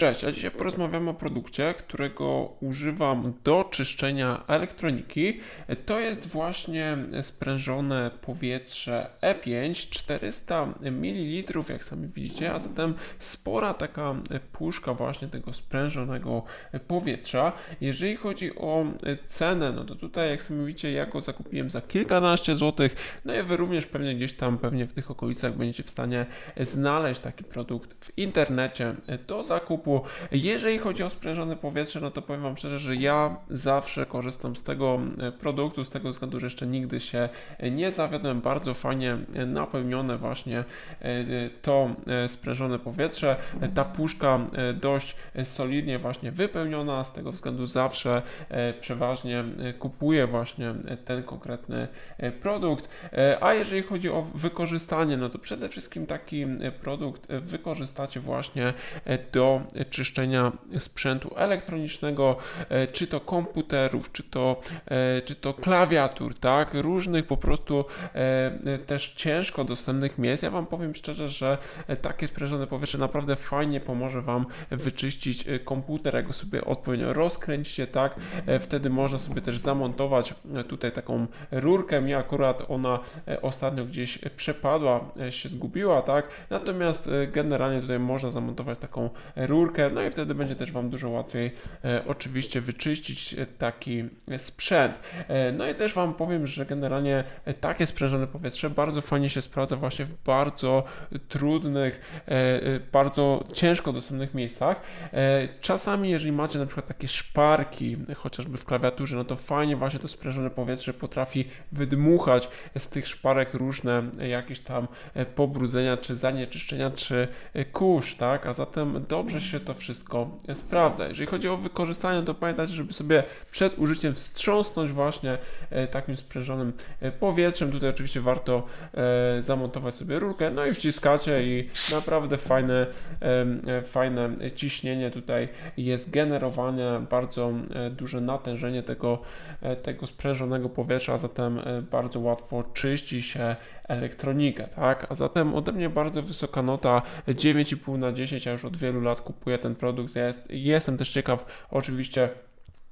Cześć, a dzisiaj porozmawiamy o produkcie, którego używam do czyszczenia elektroniki. To jest właśnie sprężone powietrze E5, 400 ml, jak sami widzicie, a zatem spora taka puszka właśnie tego sprężonego powietrza. Jeżeli chodzi o cenę, no to tutaj, jak sami widzicie, ja go zakupiłem za kilkanaście złotych, no i wy również pewnie gdzieś tam, pewnie w tych okolicach będziecie w stanie znaleźć taki produkt w internecie do zakupu. Jeżeli chodzi o sprężone powietrze, no to powiem Wam szczerze, że ja zawsze korzystam z tego e, produktu, z tego względu, że jeszcze nigdy się nie zawiodłem. Bardzo fajnie napełnione właśnie e, to e, sprężone powietrze. Ta puszka dość solidnie właśnie wypełniona, z tego względu zawsze przeważnie kupuję właśnie ten konkretny produkt. A jeżeli chodzi o wykorzystanie, no to przede wszystkim taki produkt wykorzystacie właśnie do czyszczenia sprzętu elektronicznego, e, czy to komputerów, czy to, e, czy to klawiatur, tak, różnych po prostu e, też ciężko dostępnych miejsc. Ja Wam powiem szczerze, że takie sprężone powietrze naprawdę fajnie pomoże Wam wyczyścić komputer, jak go sobie odpowiednio rozkręcicie, tak, wtedy można sobie też zamontować tutaj taką rurkę. Mi akurat ona ostatnio gdzieś przepadła, się zgubiła, tak, natomiast generalnie tutaj można zamontować taką rurkę, no i wtedy będzie też Wam dużo łatwiej e, oczywiście wyczyścić e, taki sprzęt. E, no i też Wam powiem, że generalnie takie sprężone powietrze bardzo fajnie się sprawdza właśnie w bardzo trudnych, bardzo ciężko dostępnych miejscach. Czasami, jeżeli macie na przykład takie szparki, chociażby w klawiaturze, no to fajnie właśnie to sprężone powietrze potrafi wydmuchać z tych szparek różne jakieś tam pobrudzenia, czy zanieczyszczenia, czy kurz, tak? A zatem dobrze się to to wszystko sprawdza. Jeżeli chodzi o wykorzystanie, to pamiętajcie, żeby sobie przed użyciem wstrząsnąć właśnie e, takim sprężonym e, powietrzem. Tutaj oczywiście warto e, zamontować sobie rurkę, no i wciskacie i naprawdę fajne, fajne ciśnienie tutaj jest generowane, bardzo duże natężenie tego, tego sprężonego powietrza, a zatem bardzo łatwo czyści się elektronikę, tak? A zatem ode mnie bardzo wysoka nota 9,5 na 10, ja już od wielu lat kupuję ten produkt. Ja jest, jestem też ciekaw oczywiście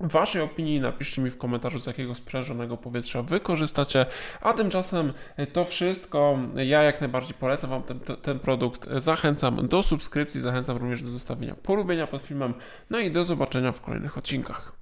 Waszej opinii napiszcie mi w komentarzu, z jakiego sprężonego powietrza wykorzystacie. A tymczasem to wszystko. Ja jak najbardziej polecam Wam ten, ten produkt. Zachęcam do subskrypcji, zachęcam również do zostawienia polubienia pod filmem. No i do zobaczenia w kolejnych odcinkach.